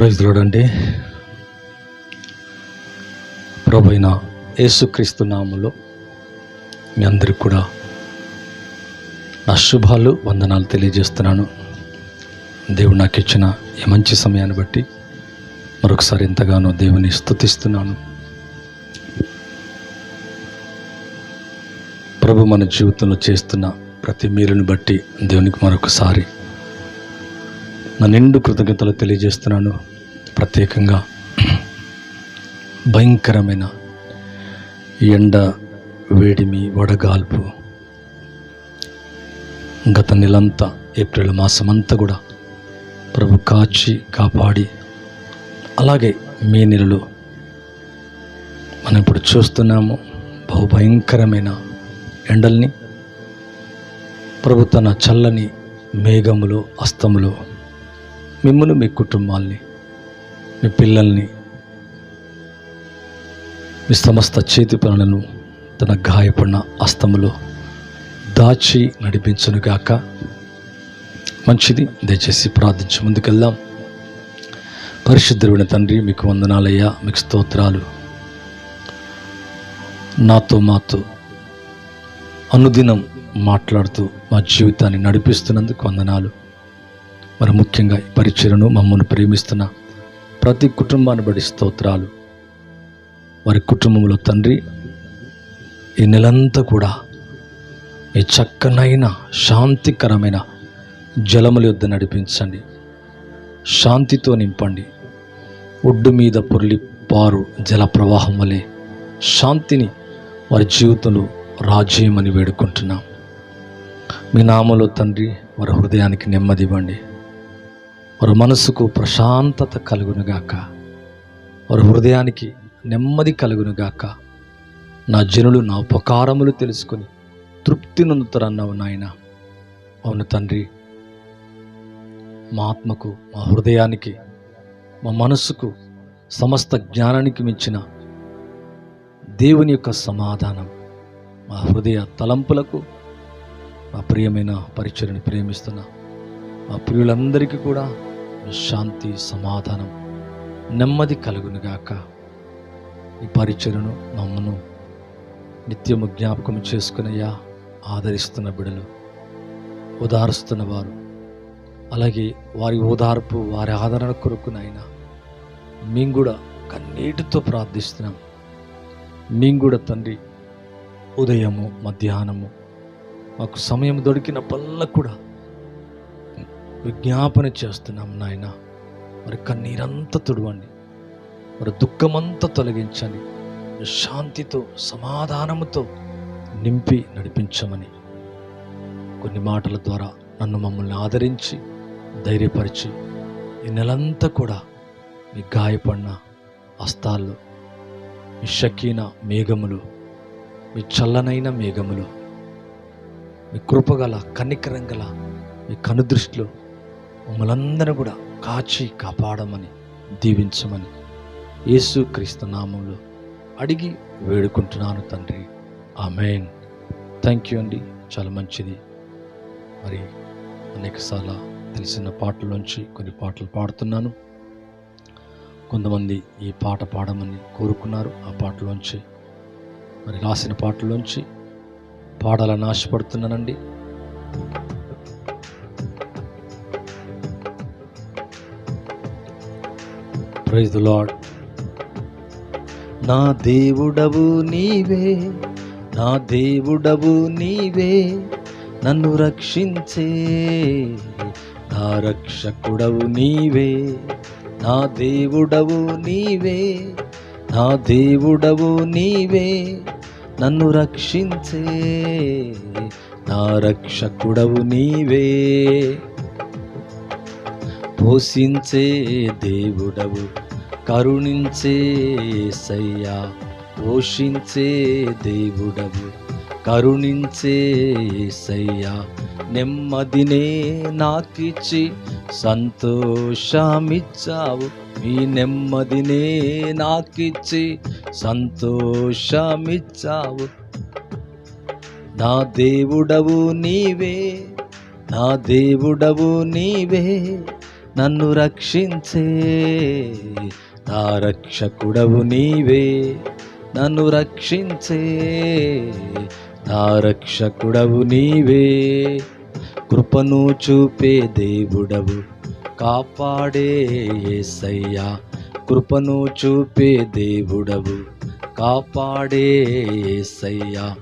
Praise అండి ప్రభైన యేసుక్రీస్తు నామములో మీ అందరికి కూడా నా శుభాలు వందనాలు తెలియజేస్తున్నాను. దేవుడు నాకు ఇచ్చిన ఈ మంచి సమయాన్ని బట్టి మరొకసారి ఎంతగానో దేవుని స్తుతిస్తున్నాను. ప్రభు మన జీవితంలో చేస్తున్న ప్రతి మీరుని బట్టి దేవునికి మరొకసారి నా నిండు కృతజ్ఞతలు తెలియజేస్తున్నాను. ప్రత్యేకంగా భయంకరమైన ఎండ వేడిమి వడగాల్పు గత నెలంతా ఏప్రిల్ మాసమంతా కూడా ప్రభు కాచి కాపాడి అలాగే మే నెలలో మనం ఇప్పుడు చూస్తున్నాము బహు భయంకరమైన ఎండల్ని. ప్రభు తన చల్లని మేఘములు అస్తములో మిమ్మల్ని మీ కుటుంబాల్ని మీ పిల్లల్ని మీ సమస్త చేతి పనులను తన గాయపడిన అస్తములో దాచి నడిపించునుగాక. మంచిది దయచేసి ప్రార్థించి ముందుకెళ్దాం. పరిశుద్ధుడిన తండ్రి మీకు వందనాలయ్యా మీకు స్తోత్రాలు. నాతో మాతో అనుదినం మాట్లాడుతూ మా జీవితాన్ని నడిపిస్తున్నందుకు వందనాలు. మరి ముఖ్యంగా ఈ పరిచయను మమ్మల్ని ప్రేమిస్తున్న ప్రతి కుటుంబాన్ని బడి స్తోత్రాలు. వారి కుటుంబంలో తండ్రి ఈ నెలంతా కూడా మీ చక్కనైన శాంతికరమైన జలముల యుద్ధ నడిపించండి. శాంతితో నింపండి. ఒడ్డు మీద పొర్లి పారు జల ప్రవాహం వలె శాంతిని వారి జీవితంలో రాజ్యమని వేడుకుంటున్నాం. మీ నామలో తండ్రి వారి హృదయానికి నెమ్మది ఇవ్వండి వారి మనసుకు ప్రశాంతత కలుగునుగాక. వారి హృదయానికి నెమ్మది కలుగునుగాక. నా జనులు నా ఉపకారములు తెలుసుకొని తృప్తి నొందుతారన్నావు నాయన. అవును తండ్రి. మా ఆత్మకు మా హృదయానికి మా మనసుకు సమస్త జ్ఞానానికి మించిన దేవుని యొక్క సమాధానం. మా హృదయ తలంపులకు మా ప్రియమైన పరిచయను ప్రేమిస్తున్న మా ప్రియులందరికీ కూడా శాంతి సమాధానం నెమ్మది కలుగునుగాక. ఈ పరిచయను మమ్మను నిత్యము జ్ఞాపకం చేసుకునయ్యా ఆదరిస్తున్న బిడలు ఉదారుస్తున్న వారు. అలాగే వారి ఓదార్పు వారి ఆదరణ కొరకునైనా మేము కూడా కన్నీటితో ప్రార్థిస్తున్నాం. మేము కూడా తండ్రి ఉదయము మధ్యాహ్నము మాకు సమయం దొరికినప్పల్లా కూడా విజ్ఞాపన చేస్తున్నాం నాయన. మరి కన్నీరంతా తుడవండి. మరి దుఃఖమంతా తొలగించండి. శాంతితో సమాధానముతో నింపి నడిపించమని కొన్ని మాటల ద్వారా నన్ను మమ్మల్ని ఆదరించి ధైర్యపరిచి ఈ నెలంతా కూడా మీ గాయపడిన హస్తాల్లో మీ షకీన మేఘములు మీ చల్లనైన మేఘములు మీ కృపగల కనికరంగల మీ కనుదృష్టిలో మమ్మల్ందరూ కూడా కాచి కాపాడమని దీవించమని యేసు క్రీస్తు నామంలో అడిగి వేడుకుంటున్నాను తండ్రి. ఆమెన్. థ్యాంక్ యూ అండి. చాలా మంచిది. మరి అనేకసార్లు తెలిసిన పాటలోంచి కొన్ని పాటలు పాడుతున్నాను. కొంతమంది ఈ పాట పాడమని కోరుకున్నారు. ఆ పాటలోంచి మరి రాసిన పాటలోంచి పాడాలని ఆశపడుతున్నానండి. ప్రైజ్ ద లాడ్ నా దేవుడవు నీవే నా దేవుడవు నీవే నన్ను రక్షించే. నా రక్షకుడవు నీవే నా దేవుడవు నీవే నా దేవుడవు నీవే నన్ను రక్షించే. నా రక్షకుడవు నీవే. పోషించే దేవుడవు కరుణించే సయ్యా పోషించే దేవుడవు. కరుణించే సయ్యా నెమ్మదినే నాకిచ్చి సంతోషమిచ్చావు. మీ నెమ్మదినే నాకిచ్చి సంతోషమిచ్చావు. నా దేవుడవు నీవే నా దేవుడవు నీవే నన్ను రక్షించే నా రక్షకుడవు నీవే నన్ను రక్షించే. నా రక్షకుడవు నీవే కృపను చూపే దేవుడవు కాపాడే యేసయ్యా కృపను చూపే దేవుడవు కాపాడే యేసయ్యా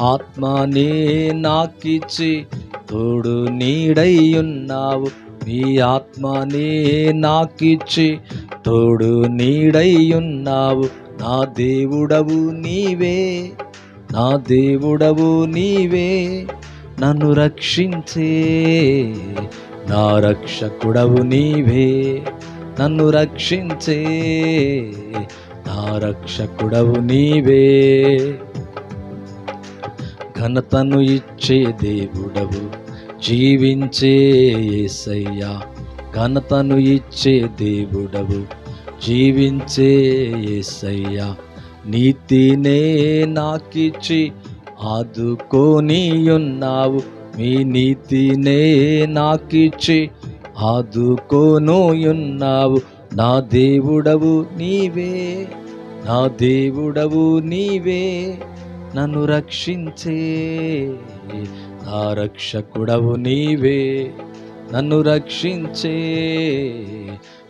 ఆత్మనే నాకిచ్చి తోడు నీడయ్యున్నావు నీ ఆత్మనే నాకిచ్చి తోడు నీడయ్యున్నావు నా దేవుడవు నీవే నా దేవుడవు నీవే నన్ను రక్షించే. నా రక్షకుడవు నీవే నన్ను రక్షించే. నా రక్షకుడవు నీవే. ఘనతను ఇచ్చే దేవుడవు జీవించే ఏసయ్యా ఘనతను ఇచ్చే దేవుడవు. జీవించే ఏసయ్యా నీతినే నాకిచ్చి ఆదుకొని ఉన్నావు మీ నీతినే నాకిచ్చి ఆదుకోను ఉన్నావు నా దేవుడవు నీవే నా దేవుడవు నీవే. నన్ను రక్షించే నా రక్షకుడవు నీవే నన్ను రక్షించే.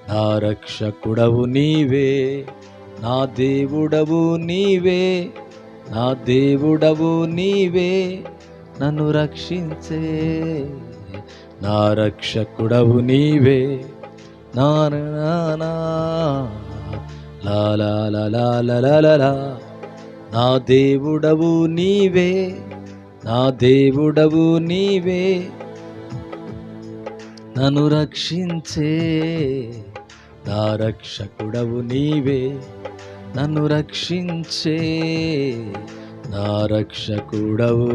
నా రక్షకుడవు నీవే నా దేవుడవు నీవే నా దేవుడవు నీవే నన్ను రక్షించే. నా రక్షకుడవు నీవే నా నా దేవుడవు నీవే నా దేవుడవు నీవే నన్ను రక్షించే. నా రక్షకుడవు నీవే నన్ను రక్షించే. నా రక్షకుడవు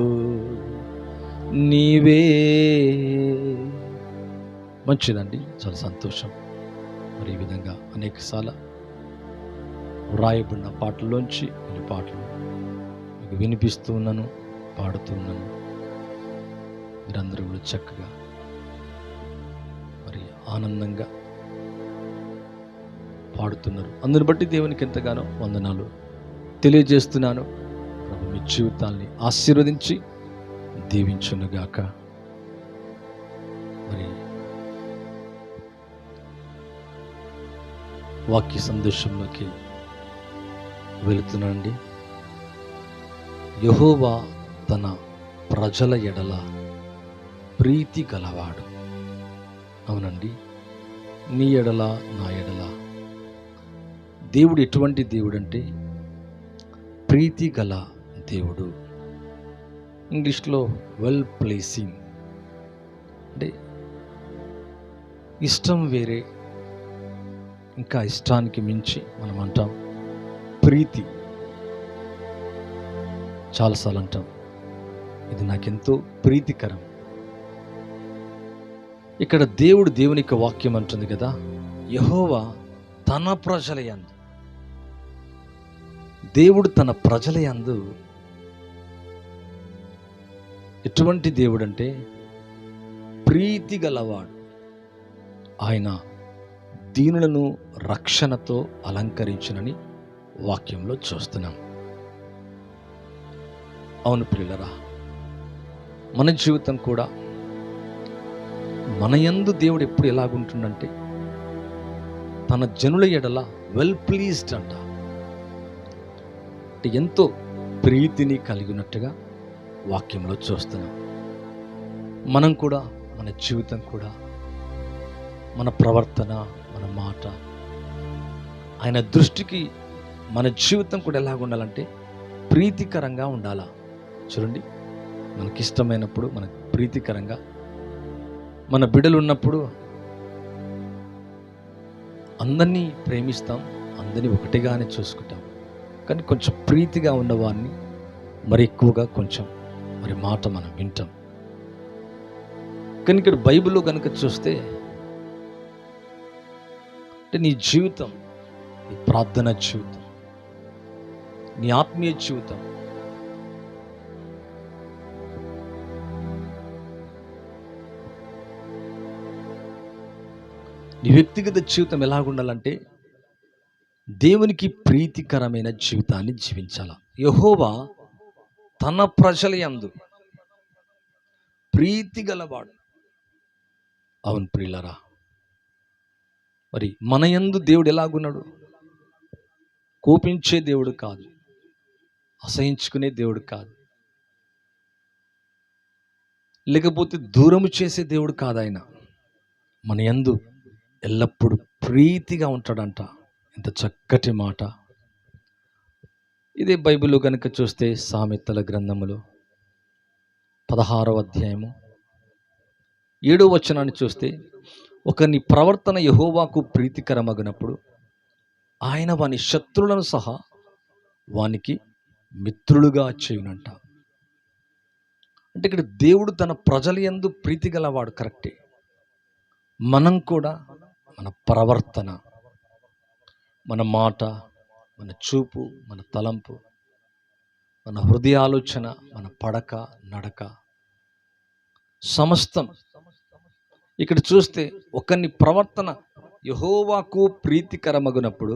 నీవే. మంచిదండి చాలా సంతోషం. మరి ఈ విధంగా అనేకసార్లు వ్రాయబడిన పాటల్లోంచి కొన్ని పాటలు మీకు వినిపిస్తూ ఉన్నాను. పాడుతున్నాను. మీరందరూ కూడా చక్కగా మరి ఆనందంగా పాడుతున్నారు. అందుని బట్టి దేవునికి ఎంతగానో వందనాలు తెలియజేస్తున్నాను. ప్రభు మీ జీవితాల్ని ఆశీర్వదించి దీవించునుగాక. మరి వాక్య సందేశంలోకి వెళుతున్నానండి. యహోవా తన ప్రజల ఎడల ప్రీతి గలవాడు. అవునండి నీ ఎడల నా ఎడల. దేవుడు ఎటువంటి దేవుడు అంటే ప్రీతి గల దేవుడు. ఇంగ్లీష్లో వెల్ ప్లేసింగ్ అంటే ఇష్టం వేరే ఇంకా ఇష్టానికి మించి మనం అంటాం ప్రీతి. చాలాసార్లు అంటాం. ఇది నాకెంతో ప్రీతికరం. ఇక్కడ దేవుడు దేవుని యొక్క వాక్యం అంటుంది కదా యహోవా తన ప్రజల యందు దేవుడు తన ప్రజల యందు ఎటువంటి దేవుడు అంటే ప్రీతి గలవాడు ఆయన దీనులను రక్షణతో అలంకరించునని వాక్యంలో చూస్తున్నాం. అవును ప్రియులరా మన జీవితం కూడా మన యందు దేవుడు ఎప్పుడు ఎలాగుంటుండంటే తన జనుల ఎడల వెల్ ప్లీజ్డ్ అంట. అంటే ఎంతో ప్రీతిని కలిగినట్టుగా వాక్యంలో చూస్తున్నాం. మనం కూడా మన జీవితం కూడా మన ప్రవర్తన మన మాట ఆయన దృష్టికి మన జీవితం కూడా ఎలాగుండాలంటే ప్రీతికరంగా ఉండాలా? చూడండి. మనకిష్టమైనప్పుడు మనకు ప్రీతికరంగా మన బిడ్డలు ఉన్నప్పుడు అందరినీ ప్రేమిస్తాం అందరినీ ఒకటిగానే చూసుకుంటాం. కానీ కొంచెం ప్రీతిగా ఉన్నవాడిని మరి ఎక్కువగా కొంచెం మరి మాట మనం వింటాం. కానీ ఇక్కడ బైబిల్లో కనుక చూస్తే అంటే నీ జీవితం నీ ప్రార్థన జీవితం నీ ఆత్మీయ జీవితం నీ వ్యక్తిగత జీవితం ఎలాగుండాలంటే దేవునికి ప్రీతికరమైన జీవితాన్ని జీవించాల. యహోవా తన ప్రజల యందు ప్రీతి గలవాడు. అవును ప్రియులరా మరి మన యందు దేవుడు ఎలాగున్నాడు? కోపించే దేవుడు కాదు అసహించుకునే దేవుడు కాదు లేకపోతే దూరము చేసే దేవుడు కాదు ఆయన మన యందు ఎల్లప్పుడూ ప్రీతిగా ఉంటాడంట. ఎంత చక్కటి మాట. ఇదే బైబిల్లో కనుక చూస్తే సామెతల గ్రంథములు. పదహారవ అధ్యాయము. ఏడో వచనాన్ని చూస్తే ఒకని ప్రవర్తన యహోవాకు ప్రీతికరమగినప్పుడు ఆయన వాని శత్రులను సహా వానికి మిత్రులుగా చేయునంట. అంటే ఇక్కడ దేవుడు తన ప్రజల ఎందు ప్రీతి గలవాడు కరెక్టే. మనం కూడా మన ప్రవర్తన మన మాట మన చూపు మన తలంపు మన హృదయాలోచన మన పడక నడక. సమస్తం ఇక్కడ చూస్తే ఒకరిని ప్రవర్తన యహోవాకు ప్రీతికరమగునప్పుడు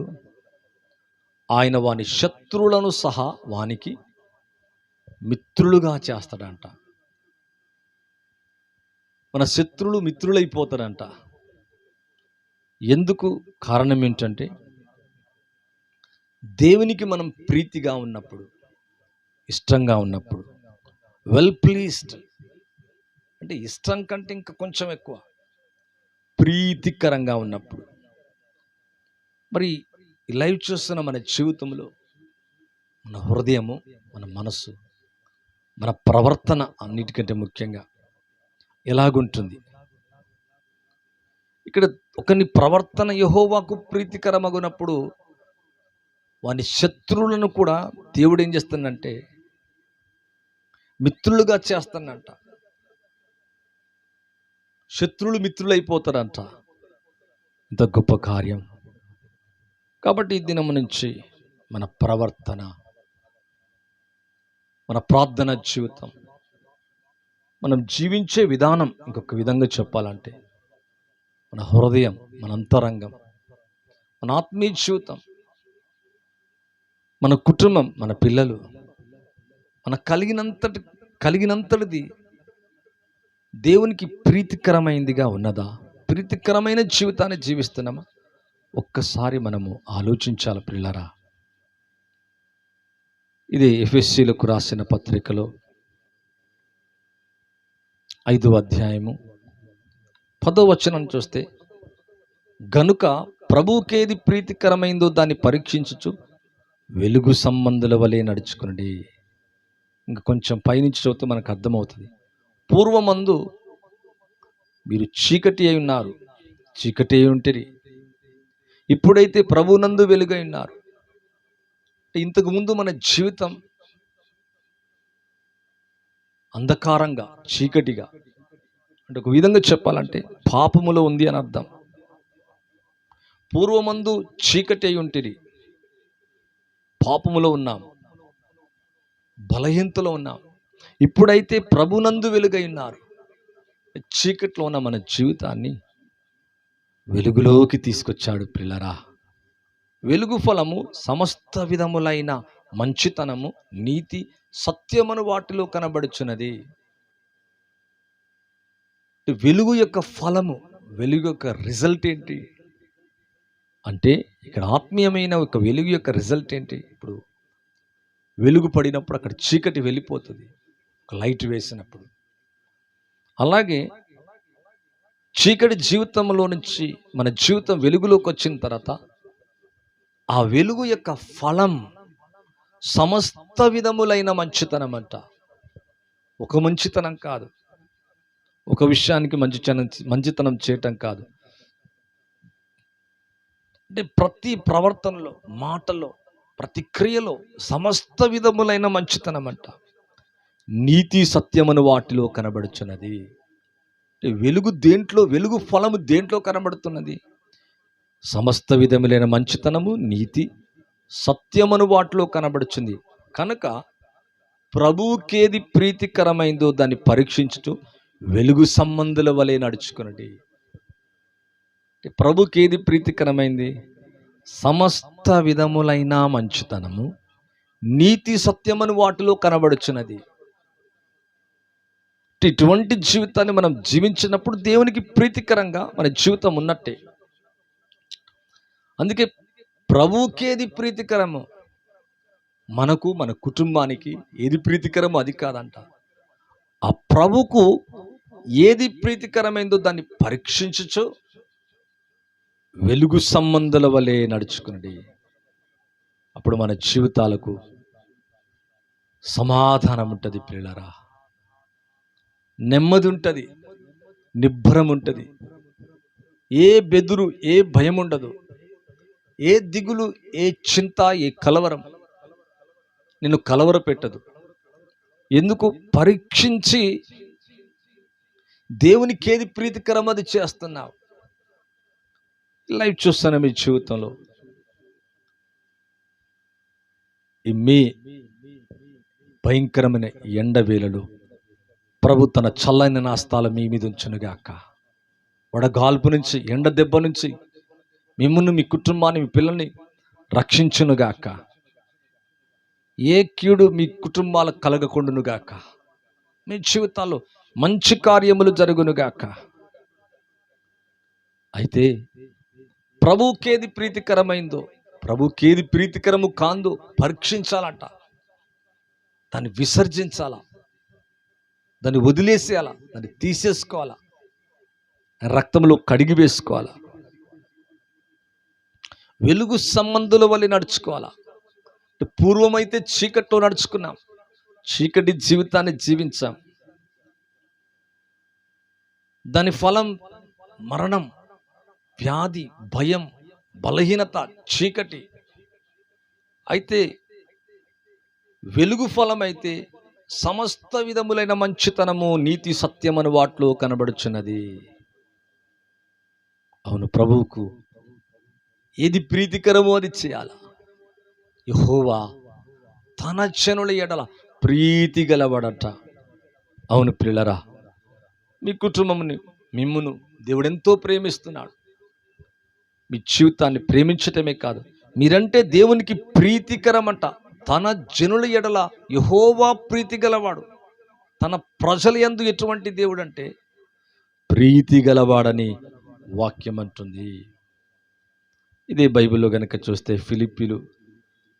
ఆయన వాని శత్రువులను సహా వానికి మిత్రులుగా చేస్తాడంట. మన శత్రులు మిత్రులైపోతాడంట ఎందుకు కారణం ఏంటంటే దేవునికి మనం ప్రీతిగా ఉన్నప్పుడు ఇష్టంగా ఉన్నప్పుడు వెల్ ప్లీజ్డ్ అంటే ఇష్టం కంటే ఇంకా కొంచెం ఎక్కువ ప్రీతికరంగా ఉన్నప్పుడు. మరి ఈ లైవ్ చూస్తున్న మన జీవితంలో మన హృదయము మన మనస్సు మన ప్రవర్తన అన్నిటికంటే ముఖ్యంగా ఎలాగుంటుంది? ఇక్కడ ఒకని ప్రవర్తన యహోవాకు ప్రీతికరమగునప్పుడు వాని శత్రువులను కూడా దేవుడు ఏం చేస్తుందంటే మిత్రులుగా చేస్తానంట శత్రువులు మిత్రులు అయిపోతారంట ఇంత గొప్ప కార్యం. కాబట్టి ఈ దినం నుంచి మన ప్రవర్తన మన ప్రార్థన జీవితం మనం జీవించే విధానం ఇంకొక విధంగా చెప్పాలంటే మన హృదయం మన అంతరంగం మన ఆత్మీయ జీవితం మన కుటుంబం మన పిల్లలు మన కలిగినంతటి కలిగినంతటిది దేవునికి ప్రీతికరమైందిగా ఉన్నదా? ప్రీతికరమైన జీవితాన్ని జీవిస్తున్నామా? ఒక్కసారి మనము ఆలోచించాలి పిల్లరా. ఇది ఎఫ్ఎస్సీలకు రాసిన పత్రికలో ఐదో అధ్యాయము పదో వచనం చూస్తే గనుక ప్రభువుకేది ప్రీతికరమైందో దాన్ని పరీక్షించుచు వెలుగు సంబంధుల వలె నడుచుకునండి. ఇంకా కొంచెం పైనుంచి చదివితే మనకు అర్థమవుతుంది. పూర్వమందు మీరు చీకటి అయి ఉన్నారు చీకటి అయి ఉంటే ఇప్పుడైతే ప్రభునందు వెలుగై ఉన్నారు. ఇంతకు ముందు మన జీవితం అంధకారంగా చీకటిగా అంటే ఒక విధంగా చెప్పాలంటే పాపములో ఉంది అని అర్థం. పూర్వమందు చీకటి అయి ఉంటుంది పాపములో ఉన్నాం. బలహీనతలో ఉన్నాం. ఇప్పుడైతే ప్రభునందు వెలుగై ఉన్నారు. చీకట్లో ఉన్న మన జీవితాన్ని వెలుగులోకి తీసుకొచ్చాడు పిల్లరా వెలుగు ఫలము సమస్త విధములైన మంచితనము నీతి సత్యమను వాటిలో కనబడుచున్నది. వెలుగు యొక్క ఫలము వెలుగు యొక్క రిజల్ట్ ఏంటి? అంటే ఇక్కడ ఆత్మీయమైన ఒక వెలుగు యొక్క రిజల్ట్ ఏంటి? ఇప్పుడు వెలుగు పడినప్పుడు అక్కడ చీకటి వెళ్ళిపోతుంది ఒక లైట్ వేసినప్పుడు. అలాగే చీకటి జీవితంలో నుంచి మన జీవితం వెలుగులోకి వచ్చిన తర్వాత ఆ వెలుగు యొక్క ఫలం సమస్త విధములైన మంచితనం అంట ఒక మంచితనం కాదు. ఒక విషయానికి మంచితనం మంచితనం చేయటం కాదు. అంటే ప్రతి ప్రవర్తనలో మాటలో ప్రతి క్రియలో సమస్త విధములైన మంచితనం అంట నీతి సత్యమను వాటిలో కనబడుచున్నది. వెలుగు దేంట్లో వెలుగు ఫలము దేంట్లో కనబడుతున్నది? సమస్త విధములైన మంచితనము నీతి సత్యమను వాటిలో కనబడుచుంది. కనుక ప్రభువుకేది ప్రీతికరమైందో దాన్ని పరీక్షించుతూ వెలుగు సంబంధుల వలె నడుచుకున్నది. ప్రభుకి ఏది ప్రీతికరమైంది? సమస్త విధములైన మంచితనము నీతి సత్యమని వాటిలో కనబడుచున్నది. ఇటువంటి జీవితాన్ని మనం జీవించినప్పుడు దేవునికి ప్రీతికరంగా మన జీవితం ఉన్నట్టే. అందుకే ప్రభుకేది ప్రీతికరము? మనకు మన కుటుంబానికి ఏది ప్రీతికరమో అది కాదంట. ఆ ప్రభుకు ఏది ప్రీతికరమైందో దాన్ని పరీక్షించచ్చు. వెలుగు సంబంధాల వలె నడుచుకునండి అప్పుడు మన జీవితాలకు సమాధానం ఉంటుంది పిల్లరా నెమ్మది ఉంటుంది. నిబ్బరం ఉంటుంది. ఏ బెదురు ఏ భయం ఉండదు. ఏ దిగులు ఏ చింత ఏ కలవరం నిన్ను కలవర పెట్టదు ఎందుకు? పరీక్షించి దేవునికి ఏది ప్రీతికరం అది చేస్తున్నావు? లైఫ్ చూస్తాను మీ జీవితంలో. మీ భయంకరమైన ఎండవేలలు ప్రభు తన చల్లని నాస్తాల మీ మీద ఉంచునుగాక వడగాల్పు నుంచి ఎండ దెబ్బ నుంచి మిమ్మల్ని మీ కుటుంబాన్ని మీ పిల్లల్ని రక్షించునుగాక ఏ కీడు మీ కుటుంబాలకు కలగకుండునుగాక మీ జీవితాల్లో మంచి కార్యములు జరుగునుగాక అయితే ప్రభుకేది ప్రీతికరమైందో ప్రభుకేది ప్రీతికరము కాందో పరీక్షించాలంట. దాన్ని విసర్జించాలా? దాన్ని వదిలేసేయాలా? దాన్ని తీసేసుకోవాలా? రక్తంలో కడిగి వేసుకోవాలా? వెలుగు సంబంధుల వల్ల నడుచుకోవాలా? పూర్వమైతే చీకట్లో నడుచుకున్నాం. చీకటి జీవితాన్ని జీవించాం. దాని ఫలం మరణం వ్యాధి భయం బలహీనత చీకటి. అయితే వెలుగు ఫలం అయితే సమస్త విధములైన మంచితనము నీతి సత్యమని వాటిలో కనబడుచున్నది. అవును ప్రభువుకు ఏది ప్రీతికరమో అది చేయాల? యహోవా తన జనుల ఎడల ప్రీతి గలవాడట. అవును పిల్లరా మీ కుటుంబముని మిమ్మును దేవుడెంతో ప్రేమిస్తున్నాడు. మీ జీవితాన్ని ప్రేమించటమే కాదు మీరంటే దేవునికి ప్రీతికరమంట. తన జనుల ఎడల యహోవా ప్రీతి గలవాడు. తన ప్రజల ఎందు ఎటువంటి దేవుడు అంటే ప్రీతి గలవాడని వాక్యం అంటుంది. ఇదే బైబిల్లో కనుక చూస్తే ఫిలిప్పీలు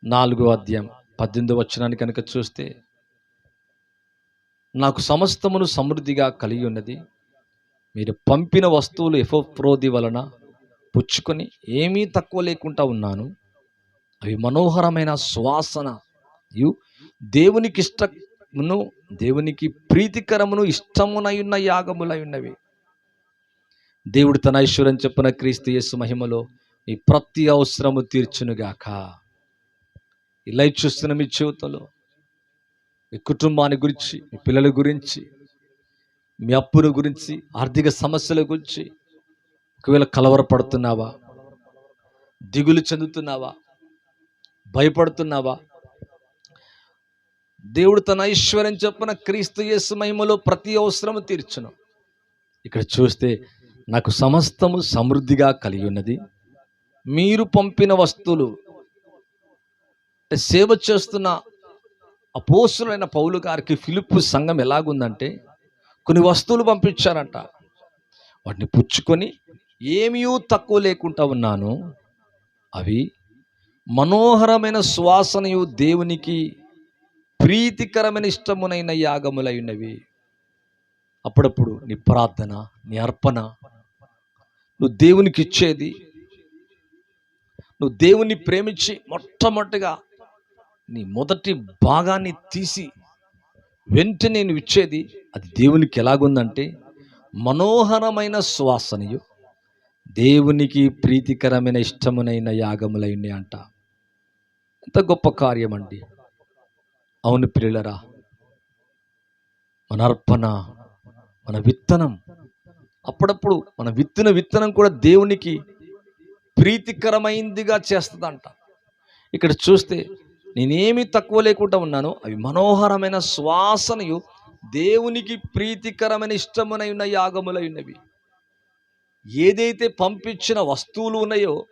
నాలుగో అధ్యాయం పద్దెనిమిదో వచనాన్ని కనుక చూస్తే నాకు సమస్తమును సమృద్ధిగా కలిగి ఉన్నది. మీరు పంపిన వస్తువులు ఎఫోప్రోది వలన పుచ్చుకొని ఏమీ తక్కువ లేకుండా ఉన్నాను. అవి మనోహరమైన సువాసన. ఇవి దేవునికి ఇష్టమును దేవునికి ప్రీతికరమును ఇష్టమునై ఉన్న యాగములై ఉన్నవి. దేవుడు తన ఐశ్వర్యం చెప్పిన క్రీస్తు యేసు మహిమలో ఈ ప్రతి అవసరము తీర్చునుగాక. ఇలా చూస్తున్న మీ జీవితంలో మీ కుటుంబాన్ని గురించి మీ పిల్లల గురించి మీ అప్పుల గురించి ఆర్థిక సమస్యల గురించి ఒకవేళ కలవరపడుతున్నావా? దిగులు చెందుతున్నావా? భయపడుతున్నావా? దేవుడు తన ఐశ్వర్యం చెప్పిన క్రీస్తు యేసు మహిమలో ప్రతి అవసరము తీర్చును. ఇక్కడ చూస్తే నాకు సమస్తము సమృద్ధిగా కలిగి ఉన్నది. మీరు పంపిన వస్తువులు సేవ చేస్తున్న అపోసులైన పౌలు గారికి ఫిలిప్పు సంఘం ఎలాగుందంటే కొన్ని వస్తువులు పంపించారంట. వాటిని పుచ్చుకొని ఏమీ తక్కువ లేకుండా ఉన్నాను. అవి మనోహరమైన సువాసనయు దేవునికి ప్రీతికరమైన ఇష్టమునైన యాగములై ఉన్నవి అప్పుడప్పుడు నీ ప్రార్థన నీ అర్పణ నువ్వు దేవునికి ఇచ్చేది నువ్వు దేవుణ్ణి ప్రేమించి మొట్టమొదటిగా నీ మొదటి భాగాన్ని తీసి వెంటనే నేను ఇచ్చేది అది దేవునికి ఎలాగుందంటే మనోహరమైన సువాసనయు. దేవునికి ప్రీతికరమైన ఇష్టమునైన యాగములైన అంట. ఎంత గొప్ప కార్యం అండి అవును ప్రియులరా మన అర్పణ మన విత్తనం అప్పుడప్పుడు మన విత్తిన విత్తనం కూడా దేవునికి ప్రీతికరమైందిగా చేస్తుందంట. ఇక్కడ చూస్తే నేనేమి తక్కువ లేకుండా ఉన్నాను అవి మనోహరమైన శ్వాసనయు దేవునికి ప్రీతికరమైన ఇష్టమునై ఉన్న యాగములై ఉన్నవి. ఏదైతే పంపించిన వస్తువులు ఉన్నాయో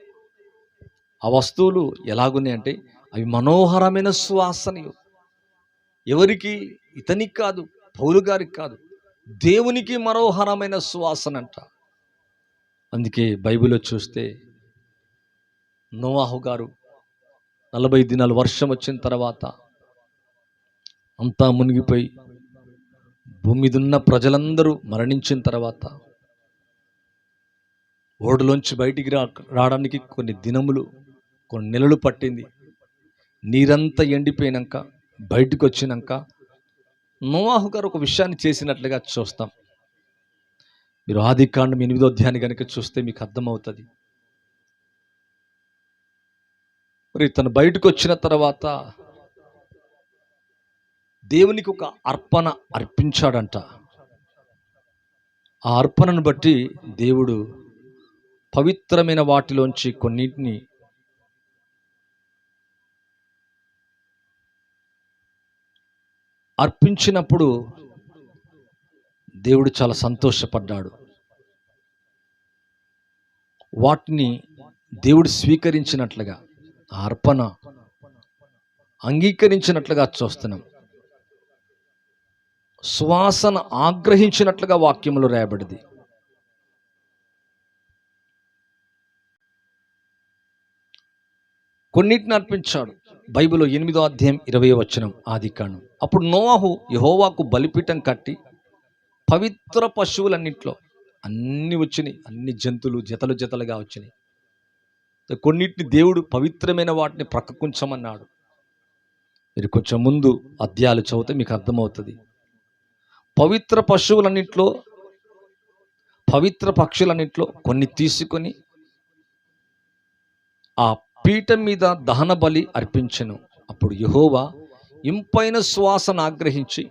ఆ వస్తువులు ఎలాగున్నాయంటే అవి మనోహరమైన సువాసనయు. ఎవరికి? ఇతనికి కాదు పౌలు గారికి కాదు. దేవునికి మనోహరమైన సువాసన అంట అందుకే బైబిల్లో చూస్తే నోవాహు గారు నలభై దినాలు వర్షం వచ్చిన తర్వాత అంతా మునిగిపోయి భూమి మీద ఉన్న ప్రజలందరూ మరణించిన తర్వాత ఓడలోంచి బయటికి రా రావడానికి కొన్ని దినములు కొన్ని నెలలు పట్టింది. నీరంతా ఎండిపోయినాక బయటకు వచ్చినాక నోవాహు గారు ఒక విషయాన్ని చేసినట్లుగా చూస్తాం. మీరు ఆది కాండం ఎనిమిదో అధ్యాయాన్ని కనుక చూస్తే మీకు అర్థమవుతుంది. మరి తను బయటకు వచ్చిన తర్వాత దేవునికి ఒక అర్పణ అర్పించాడంట. ఆ అర్పణను బట్టి దేవుడు పవిత్రమైన వాటిలోంచి కొన్నింటిని అర్పించినప్పుడు దేవుడు చాలా సంతోషపడ్డాడు. వాటిని దేవుడు స్వీకరించినట్లుగా అర్పణ అంగీకరించినట్లుగా చూస్తున్నాం. సువాసన ఆగ్రహించినట్లుగా వాక్యములు రాయబడింది. కొన్నిటిని అర్పించాడు. బైబిల్ ఎనిమిదో అధ్యాయం ఇరవై వచనం ఆది కాండం. అప్పుడు నోవాహు యహోవాకు బలిపీఠం కట్టి పవిత్ర పశువులన్నింటిలో అన్ని వచ్చినాయి. అన్ని జంతువులు జతలు జతలుగా వచ్చినాయి. కొన్నిటిని దేవుడు పవిత్రమైన వాటిని ప్రక్కకుంచమన్నాడు మీరు కొంచెం ముందు అధ్యాయాలు చదివితే మీకు అర్థమవుతుంది. పవిత్ర పశువులన్నింటిలో పవిత్ర పక్షులన్నింటిలో కొన్ని తీసుకొని ఆ పీఠం మీద దహన బలి అర్పించెను. అప్పుడు యహోవా ఇంపైన శ్వాసను ఆగ్రహించి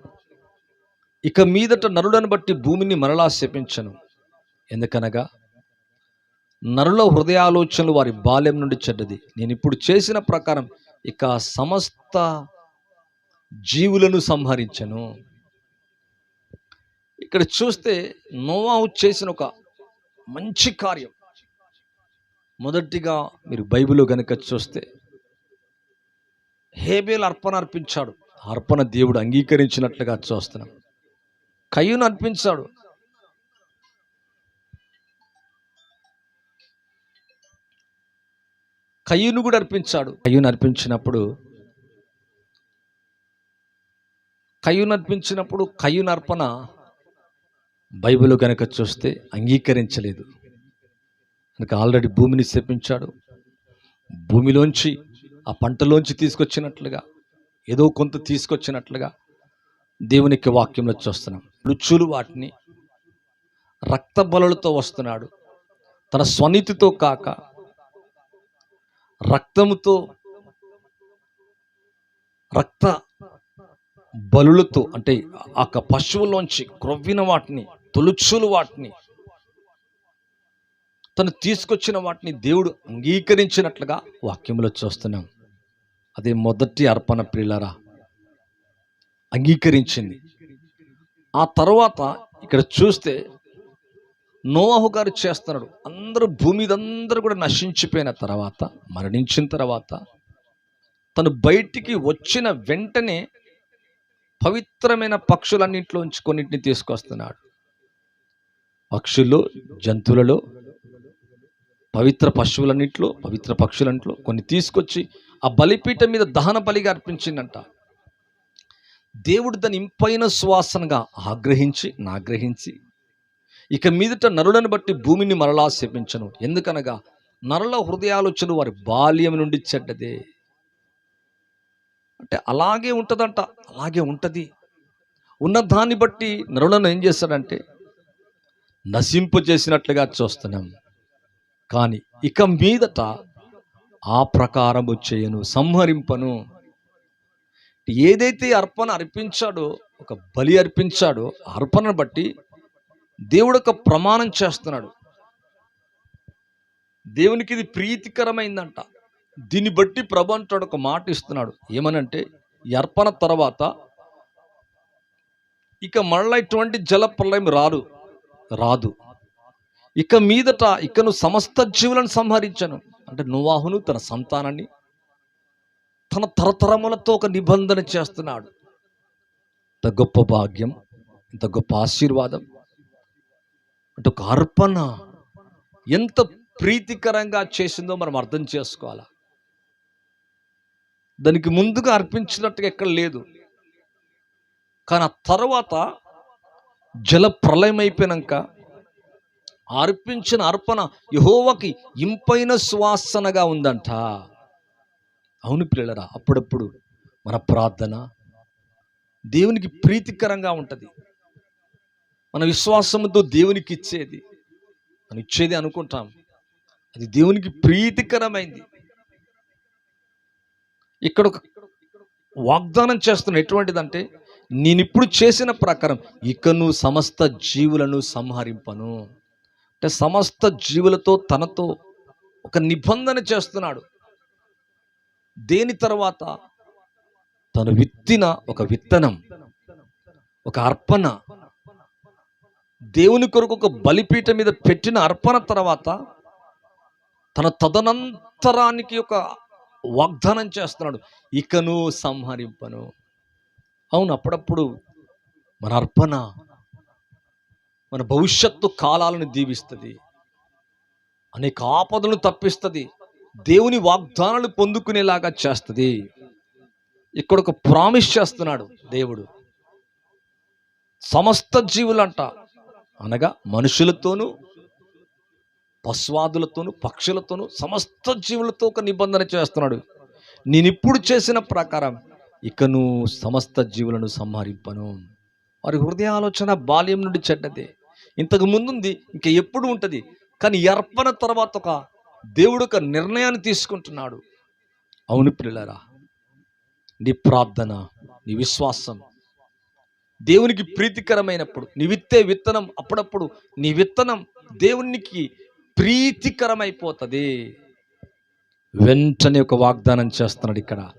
ఇక మీదట నరులను బట్టి భూమిని మరలా శపించను. ఎందుకనగా నరుల హృదయాలోచనలు వారి బాల్యం నుండి చెడ్డది. నేను ఇప్పుడు చేసిన ప్రకారం ఇక సమస్త జీవులను సంహరించను. ఇక్కడ చూస్తే నోవాహు చేసిన ఒక మంచి కార్యం. మొదటిగా మీరు బైబిల్ గనుక చూస్తే హేబేల్ అర్పణ అర్పించాడు. అర్పణ దేవుడు అంగీకరించినట్లుగా చూస్తున్నాం. కయ్యూను అర్పించాడు. కయ్యూను కూడా అర్పించాడు. కయ్యూను అర్పించినప్పుడు కయ్యూను అర్పించినప్పుడు కయ్యూను అర్పణ బైబిల్ కనుక చూస్తే అంగీకరించలేదు. కనుక ఆల్రెడీ భూమిని శపించాడు. భూమిలోంచి ఆ పంటలోంచి తీసుకొచ్చినట్లుగా ఏదో కొంత తీసుకొచ్చినట్లుగా దేవునికి వాక్యంలో చూస్తున్నాం. రుచులు వాటిని రక్త బలులతో వస్తున్నాడు. తన స్వనీతితో కాక రక్తముతో రక్త బలులతో అంటే ఆ పశువులోంచి క్రొవ్విన వాటిని తొలుచులు వాటిని తను తీసుకొచ్చిన వాటిని దేవుడు అంగీకరించినట్లుగా వాక్యంలో చూస్తున్నాం. అదే మొదటి అర్పణ ప్రియులరా అంగీకరించింది. ఆ తర్వాత ఇక్కడ చూస్తే నోవాహు గారు చేస్తున్నాడు. అందరూ భూమి అందరూ కూడా నశించిపోయిన తర్వాత మరణించిన తర్వాత తను బయటికి వచ్చిన వెంటనే పవిత్రమైన పక్షులన్నింటిలోంచి కొన్నింటిని తీసుకొస్తున్నాడు. పక్షుల్లో జంతువులలో పవిత్ర పశువులన్నింటిలో పవిత్ర పక్షులన్నింటిలో కొన్ని తీసుకొచ్చి ఆ బలిపీఠం మీద దహన బలిగా అర్పించిందంట. దేవుడు దాని ఇంపైన సువాసనగా ఆగ్రహించి నాగ్రహించి ఇక మీదట నరులను బట్టి భూమిని మరలా శపించను. ఎందుకనగా నరుల హృదయాలోచన వారి బాల్యం నుండి చెడ్డదే. అంటే అలాగే ఉంటుందంట అలాగే ఉంటుంది. ఉన్న దాన్ని బట్టి నరులను ఏం చేస్తాడంటే నశింపు చేసినట్లుగా చూస్తున్నాం. కానీ ఇక మీదట ఆ ప్రకారము చేయను సంహరింపను. ఏదైతే అర్పణ అర్పించాడో ఒక బలి అర్పించాడో అర్పణను బట్టి దేవుడు ఒక ప్రమాణం చేస్తున్నాడు. దేవునికి ఇది ప్రీతికరమైందంట. దీన్ని బట్టి ప్రభు అంటాడు ఒక మాట ఇస్తున్నాడు. ఏమనంటే అర్పణ తర్వాత ఇక మళ్ళా ఇటువంటి జల ప్రళయం రాదు రాదు. ఇక మీదట ఇకను సమస్త జీవులను సంహరించను. అంటే నువాహును తన సంతానాన్ని తన తరతరములతో ఒక నిబంధన చేస్తున్నాడు. ఇంత గొప్ప భాగ్యం ఇంత గొప్ప ఆశీర్వాదం అంటే ఒక అర్పణ. ఎంత ప్రీతికరంగా చేసిందో మనం అర్థం చేసుకోవాలి? దానికి ముందుగా అర్పించినట్టుగా ఎక్కడ లేదు. కానీ ఆ తర్వాత జల ప్రళయం అయిపోయినాక అర్పించిన అర్పణ యహోవకి ఇంపైన సువాసనగా ఉందంట. అవును పిల్లరా అప్పుడప్పుడు మన ప్రార్థన దేవునికి ప్రీతికరంగా ఉంటుంది. మన విశ్వాసంతో దేవునికి ఇచ్చేది మనం ఇచ్చేది అనుకుంటాం. అది దేవునికి ప్రీతికరమైంది. ఇక్కడ ఒక వాగ్దానం చేస్తున్న ఎటువంటిదంటే నేను ఇప్పుడు చేసిన ప్రకారం ఇక నువ్వు సమస్త జీవులను సంహరింపను. అంటే సమస్త జీవులతో తనతో ఒక నిబంధన చేస్తున్నాడు. దేని తర్వాత? తను విత్తిన ఒక విత్తనం ఒక అర్పణ దేవుని కొరకు ఒక బలిపీఠ మీద పెట్టిన అర్పణ తర్వాత తన తదనంతరానికి ఒక వాగ్దానం చేస్తున్నాడు. ఇకను సంహరింపను. అవును అప్పుడప్పుడు మన అర్పణ మన భవిష్యత్తు కాలాలను దీవిస్తుంది. అనేక ఆపదలను తప్పిస్తుంది. దేవుని వాగ్దానాలు పొందుకునేలాగా చేస్తుంది. ఇక్కడ ఒక ప్రామిస్ చేస్తున్నాడు దేవుడు. సమస్త జీవులంట అనగా మనుషులతోనూ పశ్వాదులతోనూ పక్షులతోనూ సమస్త జీవులతో ఒక నిబంధన చేస్తున్నాడు. నేను ఇప్పుడు చేసిన ప్రకారం ఇకను సమస్త జీవులను సంహరింపను. వారి హృదయ ఆలోచన బాల్యం నుండి చెడ్డదే. ఇంతకు ముందుంది ఇంకా ఎప్పుడు ఉంటుంది? కానీ అర్పణ తర్వాత ఒక దేవుడు ఒక నిర్ణయాన్ని తీసుకుంటున్నాడు. అవును పిల్లరా నీ ప్రార్థన నీ విశ్వాసం దేవునికి ప్రీతికరమైనప్పుడు నీ విత్తే విత్తనం అప్పుడప్పుడు నీ విత్తనం దేవునికి ప్రీతికరమైపోతుంది. వెంటనే ఒక వాగ్దానం చేస్తున్నాడు ఇక్కడ.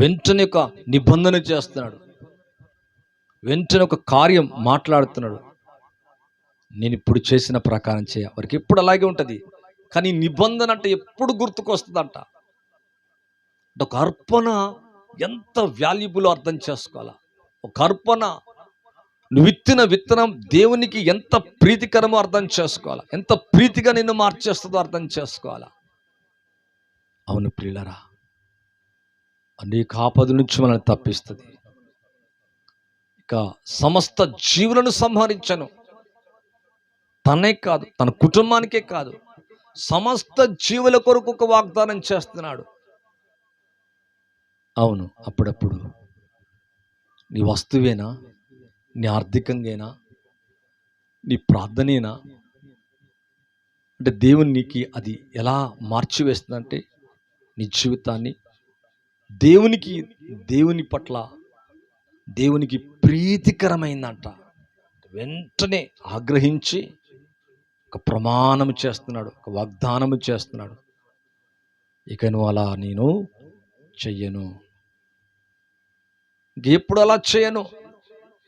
వెంటనే ఒక నిబంధన చేస్తున్నాడు. వెంటనే ఒక కార్యం మాట్లాడుతున్నాడు. నేను ఇప్పుడు చేసిన ప్రకారం చేయ. వారికి ఎప్పుడు అలాగే ఉంటుంది. కానీ నిబంధన అంటే ఎప్పుడు గుర్తుకొస్తుందంట. అంటే ఒక అర్పణ ఎంత వాల్యుబుల్ అర్థం చేసుకోవాలా? ఒక అర్పణ. నువ్వు విత్తిన విత్తనం దేవునికి ఎంత ప్రీతికరమో అర్థం చేసుకోవాలా? ఎంత ప్రీతిగా నిన్ను మార్చేస్తుందో అర్థం చేసుకోవాలా? అవును ప్రియులరా అనేక ఆపద నుంచి మనల్ని తప్పిస్తుంది. ఇక సమస్త జీవులను సంహరించను. తనే కాదు తన కుటుంబానికే కాదు సమస్త జీవుల కొరకు ఒక వాగ్దానం చేస్తున్నాడు. అవును అప్పుడప్పుడు. నీ వస్తువేనా? నీ ఆర్థికంగానా? నీ ప్రార్థనేనా అంటే దేవుని నీకు అది ఎలా మార్చివేస్తుందంటే నీ జీవితాన్ని దేవునికి దేవుని పట్ల దేవునికి ప్రీతికరమైందంట. వెంటనే ఆగ్రహించి ఒక ప్రమాణం చేస్తున్నాడు ఒక వాగ్దానము చేస్తున్నాడు. ఇక నువ్వు అలా నేను చెయ్యను. ఎప్పుడు అలా చేయను?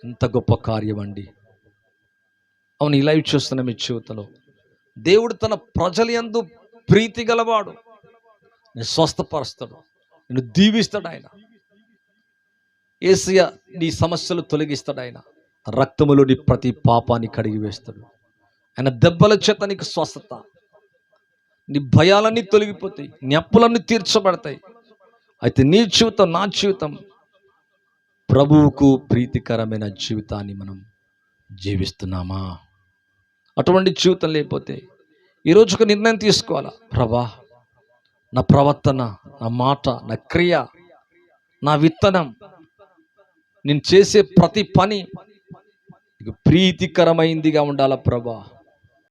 ఎంత గొప్ప కార్యం అండి. అవును ఇలా లైవ్ చూస్తున్న మీ జీవితంలో దేవుడు తన ప్రజల ఎందు ప్రీతి గలవాడు. నేను స్వస్థపరుస్తాడు. నేను దీవిస్తాడు ఆయన. ఏసియా నీ సమస్యలు తొలగిస్తాడు ఆయన. రక్తములోని ప్రతి పాపాన్ని కడిగి వేస్తాడు. ఆయన దెబ్బల చేత నీకు స్వస్థత. నీ భయాలన్నీ తొలగిపోతాయి. నీ అప్పులన్నీ తీర్చబడతాయి. అయితే నీ జీవితం నా జీవితం ప్రభువుకు ప్రీతికరమైన జీవితాన్ని మనం జీవిస్తున్నామా? అటువంటి జీవితం లేకపోతే ఈరోజు ఒక నిర్ణయం తీసుకోవాలా? ప్రభా నా ప్రవర్తన నా మాట నా క్రియ నా విత్తనం నేను చేసే ప్రతి పని ప్రీతికరమైందిగా ఉండాలా ప్రభా?